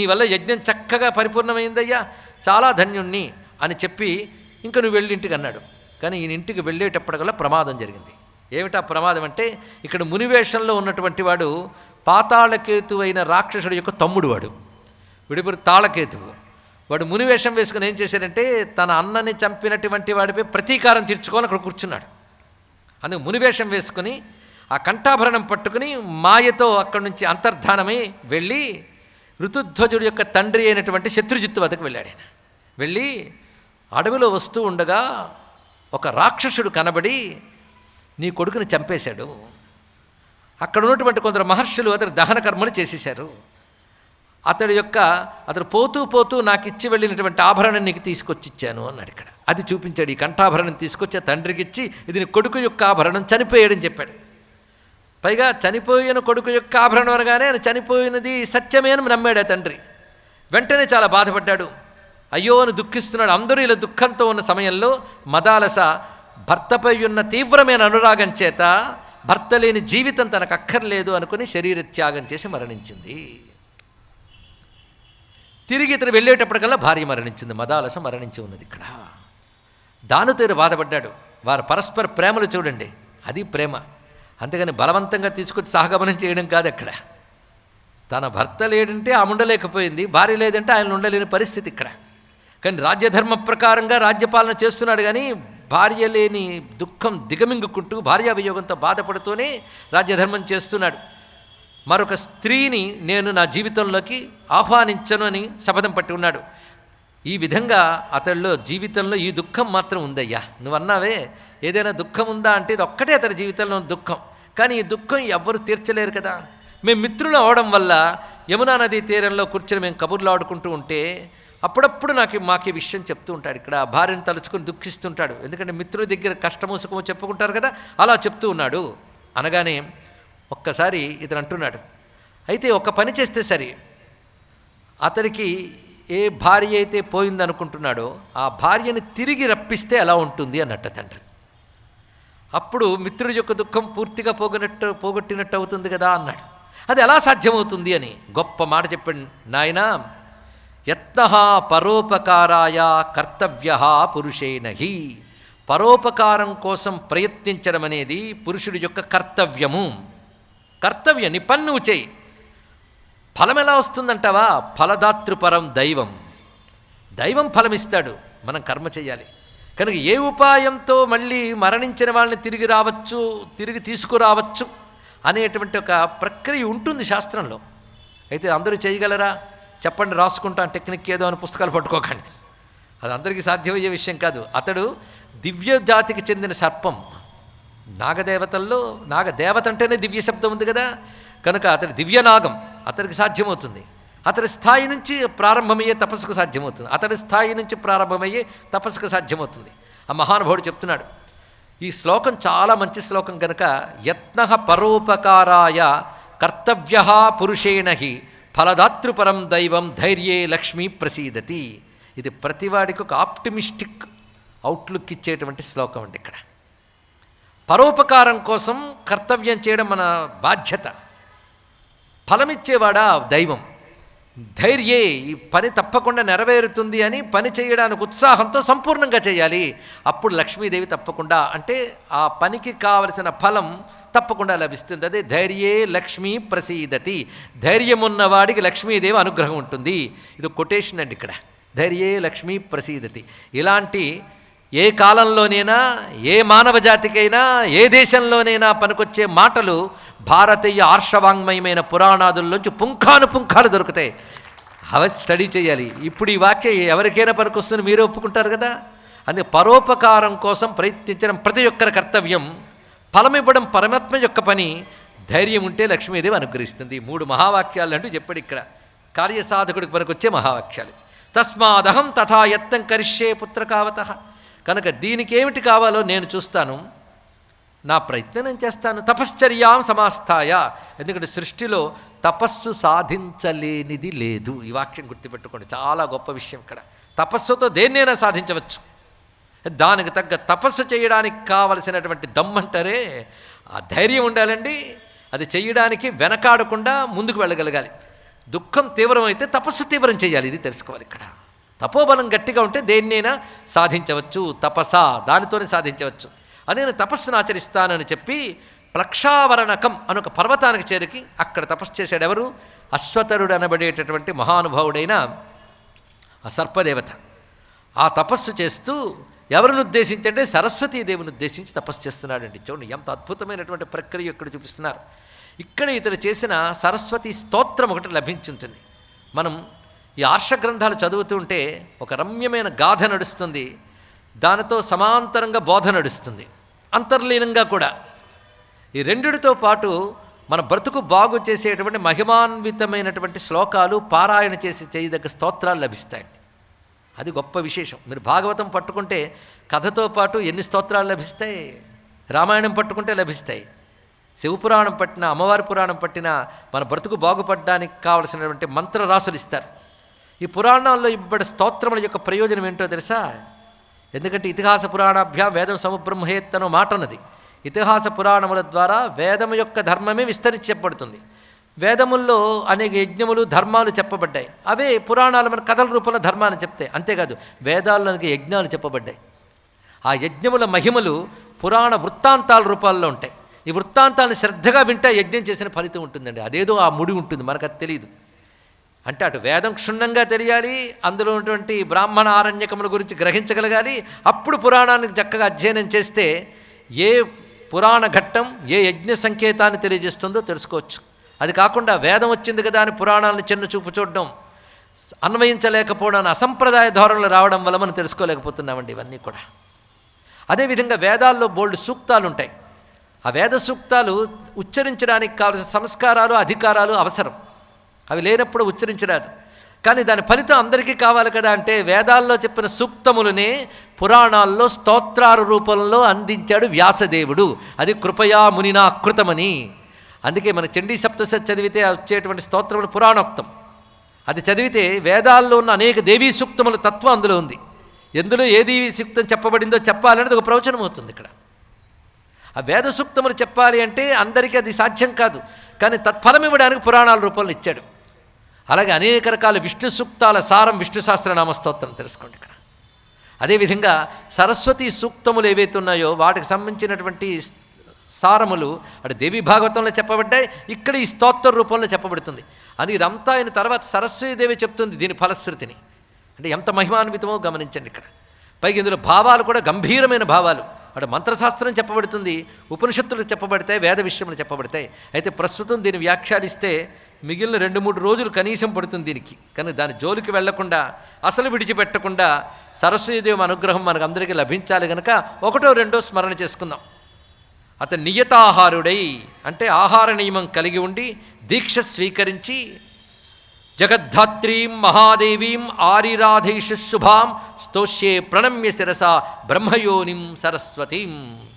నీ వల్ల యజ్ఞం చక్కగా పరిపూర్ణమైందయ్యా. చాలా ధన్యుణ్ణి అని చెప్పి ఇంక నువ్వు వెళ్ళి ఇంటికి అన్నాడు. కానీ ఈయన ఇంటికి వెళ్ళేటప్పటికల్లా ప్రమాదం జరిగింది. ఏమిటా ప్రమాదం అంటే ఇక్కడ మునివేషంలో ఉన్నటువంటి వాడు పాతాళకేతు అయిన రాక్షసుడు యొక్క తమ్ముడు వాడు. విడిపరి తాళకేతువు. వాడు మునివేషం వేసుకుని ఏం చేశాడంటే తన అన్నని చంపినటువంటి వాడిపై ప్రతీకారం తీర్చుకొని అక్కడ కూర్చున్నాడు. అందుకు మునివేషం వేసుకుని ఆ కంఠాభరణం పట్టుకుని మాయతో అక్కడి నుంచి అంతర్ధానమై వెళ్ళి ఋతుధ్వజుడు యొక్క తండ్రి అయినటువంటి శత్రుజిత్తు వద్దకు వెళ్ళాడు ఆయన. వెళ్ళి అడవిలో వస్తూ ఉండగా ఒక రాక్షసుడు కనబడి నీ కొడుకుని చంపేశాడు. అక్కడ ఉన్నటువంటి కొందరు మహర్షులు అతని దహన కర్మలు చేసేశారు. అతడి యొక్క అతడు పోతూ పోతూ నాకు ఇచ్చి వెళ్ళినటువంటి ఆభరణం నీకు తీసుకొచ్చి ఇచ్చాను అన్నాడు ఇక్కడ. అది చూపించాడు ఈ కంఠాభరణం తీసుకొచ్చి తండ్రికి ఇచ్చి ఇది నీ కొడుకు యొక్క ఆభరణం చనిపోయాడని చెప్పాడు. పైగా చనిపోయిన కొడుకు యొక్క ఆభరణం అనగానే ఆయన చనిపోయినది సత్యమే అని నమ్మాడు తండ్రి. వెంటనే చాలా బాధపడ్డాడు. అయ్యో అని దుఃఖిస్తున్నాడు. అందరూ ఇలా దుఃఖంతో ఉన్న సమయంలో మదాలస భర్తపై ఉన్న తీవ్రమైన అనురాగం చేత భర్త లేని జీవితం తనకు అక్కర్లేదు అనుకుని శరీర త్యాగం చేసి మరణించింది. తిరిగి ఇతను వెళ్ళేటప్పటికల్లా భార్య మరణించింది. మదాలస మరణించి ఉన్నది ఇక్కడ. దానితో బాధపడ్డాడు. వారు పరస్పర ప్రేమలు చూడండి. అది ప్రేమ. అంతేగాని బలవంతంగా తీసుకొచ్చి సహగమనం చేయడం కాదు అక్కడ. తన భర్త లేడంటే ఆమె ఉండలేకపోయింది భార్య లేదంటే ఆయన ఉండలేని పరిస్థితి ఇక్కడ. కానీ రాజ్యధర్మ ప్రకారంగా రాజ్యపాలన చేస్తున్నాడు కానీ భార్య లేని దుఃఖం దిగమింగుకుంటూ భార్యా వియోగంతో బాధపడుతూనే రాజ్యధర్మం చేస్తున్నాడు. మరొక స్త్రీని నేను నా జీవితంలోకి ఆహ్వానించను అని శపథం పట్టి ఉన్నాడు. ఈ విధంగా అతడిలో జీవితంలో ఈ దుఃఖం మాత్రం ఉందయ్యా. నువ్వు అన్నావే ఏదైనా దుఃఖం ఉందా అంటే ఇది ఒక్కటే అతడి జీవితంలో దుఃఖం. కానీ ఈ దుఃఖం ఎవ్వరు తీర్చలేరు కదా. మేము మిత్రులు అవడం వల్ల యమునా నదీ తీరంలో కూర్చొని మేము కబుర్లు ఆడుకుంటూ ఉంటే అప్పుడప్పుడు నాకు మాకు ఈ విషయం చెప్తూ ఉంటాడు. ఇక్కడ భార్యను తలుచుకుని దుఃఖిస్తుంటాడు. ఎందుకంటే మిత్రుల దగ్గర కష్టము సుఖము చెప్పుకుంటారు కదా అలా చెప్తూ ఉన్నాడు. అనగానే ఒక్కసారి ఇతను అంటున్నాడు అయితే ఒక పని చేస్తే సరే. అతనికి ఏ భార్య అయితే పోయిందనుకుంటున్నాడో ఆ భార్యని తిరిగి రప్పిస్తే ఎలా ఉంటుంది అన్నట్ట తండ్రి. అప్పుడు మిత్రుడి యొక్క దుఃఖం పూర్తిగా పోగొనట్టు పోగొట్టినట్టు అవుతుంది కదా అన్నాడు. అది ఎలా సాధ్యమవుతుంది అని గొప్ప మాట చెప్పండి. నాయనా యత్న పరోపకారాయ కర్తవ్య పురుషేనహి పరోపకారం కోసం ప్రయత్నించడం అనేది పురుషుడి యొక్క కర్తవ్యము. కర్తవ్యం నిపన్నువు చేయి. ఫలం ఎలా వస్తుందంటావా? ఫలదాతృపరం దైవం. దైవం ఫలమిస్తాడు. మనం కర్మ చేయాలి. కనుక ఏ ఉపాయంతో మళ్ళీ మరణించిన వాళ్ళని తిరిగి రావచ్చు తిరిగి తీసుకురావచ్చు అనేటువంటి ఒక ప్రక్రియ ఉంటుంది శాస్త్రంలో. అయితే అందరూ చేయగలరా? చెప్పండి రాసుకుంటాం టెక్నిక్ ఏదో అని పుస్తకాలు పట్టుకోకండి. అది అందరికీ సాధ్యమయ్యే విషయం కాదు. అతడు దివ్య జాతికి చెందిన సర్పం. నాగదేవతల్లో నాగదేవత అంటేనే దివ్య శబ్దం ఉంది కదా? కనుక అతడు దివ్యనాగం. అతనికి సాధ్యమవుతుంది. అతడి స్థాయి నుంచి ప్రారంభమయ్యే తపస్సుకు సాధ్యమవుతుంది. అతడి స్థాయి నుంచి ప్రారంభమయ్యే తపస్సుకు సాధ్యమవుతుంది. ఆ మహానుభావుడు చెప్తున్నాడు ఈ శ్లోకం చాలా మంచి శ్లోకం కనుక యత్న పరోపకారాయ కర్తవ్య పురుషేణ హి ఫలదాతృపరం దైవం ధైర్యే లక్ష్మీ ప్రసీదతి. ఇది ప్రతివాడికి ఒక ఆప్టిమిస్టిక్ అవుట్లుక్ ఇచ్చేటువంటి శ్లోకం అండి ఇక్కడ. పరోపకారం కోసం కర్తవ్యం చేయడం మన బాధ్యత. ఫలమిచ్చేవాడా దైవం? ధైర్యే ఈ పని తప్పకుండా నెరవేరుతుంది అని పని చేయడానికి ఉత్సాహంతో సంపూర్ణంగా చేయాలి. అప్పుడు లక్ష్మీదేవి తప్పకుండా అంటే ఆ పనికి కావలసిన ఫలం తప్పకుండా లభిస్తుంది. అదే ధైర్యే లక్ష్మీ ప్రసీదతి. ధైర్యం ఉన్నవాడికి లక్ష్మీదేవి అనుగ్రహం ఉంటుంది. ఇది కొటేషన్ అండి ఇక్కడ. ధైర్యే లక్ష్మీ ప్రసీదతి. ఇలాంటి ఏ కాలంలోనైనా ఏ మానవ జాతికైనా ఏ దేశంలోనైనా పనికొచ్చే మాటలు భారతీయ ఆర్షవాంగ్మయమైన పురాణాదుల్లోంచి పుంఖాను పుంఖాలు దొరుకుతాయి. అవి స్టడీ చేయాలి. ఇప్పుడు ఈ వాక్యం ఎవరికైనా పనికొస్తుంది మీరు ఒప్పుకుంటారు కదా? అందుకే పరోపకారం కోసం ప్రయత్నించడం ప్రతి ఒక్కరి కర్తవ్యం. ఫలమివ్వడం పరమాత్మ యొక్క పని. ధైర్యం ఉంటే లక్ష్మీదేవి అనుగ్రహిస్తుంది. మూడు మహావాక్యాలు అంటూ చెప్పాడు ఇక్కడ. కార్యసాధకుడికి పనికొచ్చే మహావాక్యాలు. తస్మాదహం తథా యత్నం కరిష్యే పుత్రకావత కనుక దీనికి ఏమిటి కావాలో నేను చూస్తాను. నా ప్రయత్నం చేస్తాను. తపశ్చర్యాం సమాస్థాయ ఎందుకంటే సృష్టిలో తపస్సు సాధించలేనిది లేదు. ఈ వాక్యం గుర్తుపెట్టుకోండి. చాలా గొప్ప విషయం ఇక్కడ. తపస్సుతో దేన్నైనా సాధించవచ్చు. దానికి తగ్గ తపస్సు చేయడానికి కావలసినటువంటి దమ్మంటారే ఆ ధైర్యం ఉండాలండి. అది చేయడానికి వెనకాడకుండా ముందుకు వెళ్ళగలగాలి. దుఃఖం తీవ్రమైతే తపస్సు తీవ్రం చేయాలి. ఇది తెలుసుకోవాలి ఇక్కడ. తపోబలం గట్టిగా ఉంటే దేన్నైనా సాధించవచ్చు. తపస దానితోనే సాధించవచ్చు. అదే నేను తపస్సును ఆచరిస్తానని చెప్పి ప్లక్షావరణకం అని ఒక పర్వతానికి చేరికి అక్కడ తపస్సు చేశాడు ఎవరు? అశ్వతరుడు అనబడేటటువంటి మహానుభావుడైన ఆ సర్పదేవత. ఆ తపస్సు చేస్తూ ఎవరిని ఉద్దేశించంటే సరస్వతీదేవిని ఉద్దేశించి తపస్సు చేస్తున్నాడండి. చూడండి ఎంత అద్భుతమైనటువంటి ప్రక్రియ ఇక్కడ చూపిస్తున్నారు. ఇక్కడ ఇతడు చేసిన సరస్వతి స్తోత్రం ఒకటి లభించుంటుంది. మనం ఈ ఆర్ష గ్రంథాలు చదువుతూ ఉంటే ఒక రమ్యమైన గాథ నడుస్తుంది. దానితో సమాంతరంగా బోధ నడుస్తుంది. అంతర్లీనంగా కూడా. ఈ రెండిటితో పాటు మన బ్రతుకు బాగు చేసేటువంటి మహిమాన్వితమైనటువంటి శ్లోకాలు పారాయణ చేసి చేయదగ్గ స్తోత్రాలు లభిస్తాయి. అది గొప్ప విశేషం. మీరు భాగవతం పట్టుకుంటే కథతో పాటు ఎన్ని స్తోత్రాలు లభిస్తాయి? రామాయణం పట్టుకుంటే లభిస్తాయి. శివపురాణం పట్టిన అమ్మవారి పురాణం పట్టిన మన బ్రతుకు బాగుపడడానికి కావలసినటువంటి మంత్రరాసులు ఇస్తారు. ఈ పురాణాల్లో ఇవ్వబడే స్తోత్రముల యొక్క ప్రయోజనం ఏంటో తెలుసా? ఎందుకంటే ఇతిహాస పురాణాభ్యాం వేదం సముబ్రహ్మేత్ మాట ఉన్నది ఇతిహాస పురాణముల ద్వారా వేదము యొక్క ధర్మమే విస్తరించి చెప్పబడుతుంది వేదముల్లో అనేక యజ్ఞములు ధర్మాలు చెప్పబడ్డాయి. అవే పురాణాలు మన కథల రూపంలో ధర్మాన్ని చెప్తాయి అంతేకాదు వేదాల్లో అనేక యజ్ఞాలు చెప్పబడ్డాయి. ఆ యజ్ఞముల మహిమలు పురాణ వృత్తాంతాల రూపాల్లో ఉంటాయి. ఈ వృత్తాంతాలను శ్రద్ధగా వింటే యజ్ఞం చేసిన ఫలితం ఉంటుందండి. అదేదో ఆ ముడి ఉంటుంది మనకు అది తెలియదు అంటే అటు వేదం క్షుణ్ణంగా తెలియాలి అందులో ఉన్నటువంటి బ్రాహ్మణ ఆరణ్యకముల గురించి గ్రహించగలగాలి. అప్పుడు పురాణానికి చక్కగా అధ్యయనం చేస్తే ఏ పురాణ ఘట్టం ఏ యజ్ఞ సంకేతాన్ని తెలియజేస్తుందో తెలుసుకోవచ్చు. అది కాకుండా వేదం వచ్చింది కదా అని పురాణాలను చిన్న చూపు చూడడం అన్వయించలేకపోవడం అసంప్రదాయ ధోరణులు రావడం వల్ల మనం తెలుసుకోలేకపోతున్నామండి ఇవన్నీ కూడా. అదేవిధంగా వేదాల్లో బోల్డ్ సూక్తాలు ఉంటాయి. ఆ వేద సూక్తాలు ఉచ్చరించడానికి కావలసిన సంస్కారాలు అధికారాలు అవసరం. అవి లేనప్పుడు ఉచ్చరించరాదు. కానీ దాని ఫలితం అందరికీ కావాలి కదా అంటే వేదాల్లో చెప్పిన సూక్తములనే పురాణాల్లో స్తోత్రాల రూపంలో అందించాడు వ్యాసదేవుడు. అది కృపయా మునినా కృతమని అందుకే మన చండీ సప్తశ చదివితే వచ్చేటువంటి స్తోత్రములు పురాణోక్తం. అది చదివితే వేదాల్లో ఉన్న అనేక దేవీ సూక్తముల తత్వం అందులో ఉంది. ఎందులో ఏ దేవీ సూక్తం చెప్పబడిందో చెప్పాలనేది ఒక ప్రవచనం అవుతుంది ఇక్కడ. ఆ వేద సూక్తములు చెప్పాలి అంటే అందరికీ అది సాధ్యం కాదు. కానీ తత్ఫలం ఇవ్వడానికి పురాణాల రూపంలో ఇచ్చాడు. అలాగే అనేక రకాల విష్ణు సూక్తాల సారం విష్ణు సహస్రనామ స్తోత్రం తెలుసుకోండి ఇక్కడ. అదేవిధంగా సరస్వతి సూక్తములు ఏవైతే ఉన్నాయో వాటికి సంబంధించినటువంటి సారములు అటు దేవి భాగవతంలో చెప్పబడ్డాయి ఇక్కడ ఈ స్తోత్ర రూపంలో చెప్పబడుతుంది. అది ఇదంతా అయిన తర్వాత సరస్వతీదేవి చెప్తుంది దీని ఫలశ్రుతిని. అంటే ఎంత మహిమాన్వితమో గమనించండి ఇక్కడ. పైగా ఇందులో భావాలు కూడా గంభీరమైన భావాలు. అటు మంత్రశాస్త్రం చెప్పబడుతుంది ఉపనిషత్తులు చెప్పబడతాయి వేద విషయములు చెప్పబడతాయి. అయితే ప్రస్తుతం దీన్ని వ్యాఖ్యానిస్తే మిగిలిన రెండు మూడు రోజులు కనీసం పడుతుంది దీనికి. కానీ దాని జోలికి వెళ్ళకుండా అసలు విడిచిపెట్టకుండా సరస్వతీదేవి అనుగ్రహం మనకు అందరికీ లభించాలి కనుక ఒకటో రెండో స్మరణ చేసుకుందాం. అతను నియతాహారుడై అంటే ఆహార నియమం కలిగి ఉండి దీక్ష స్వీకరించి జగద్ధాత్రీం మహాదేవీం ఆరిరాధేషు శుభాం స్తోష్యే ప్రణమ్య శిరస బ్రహ్మయోనిం సరస్వతీం.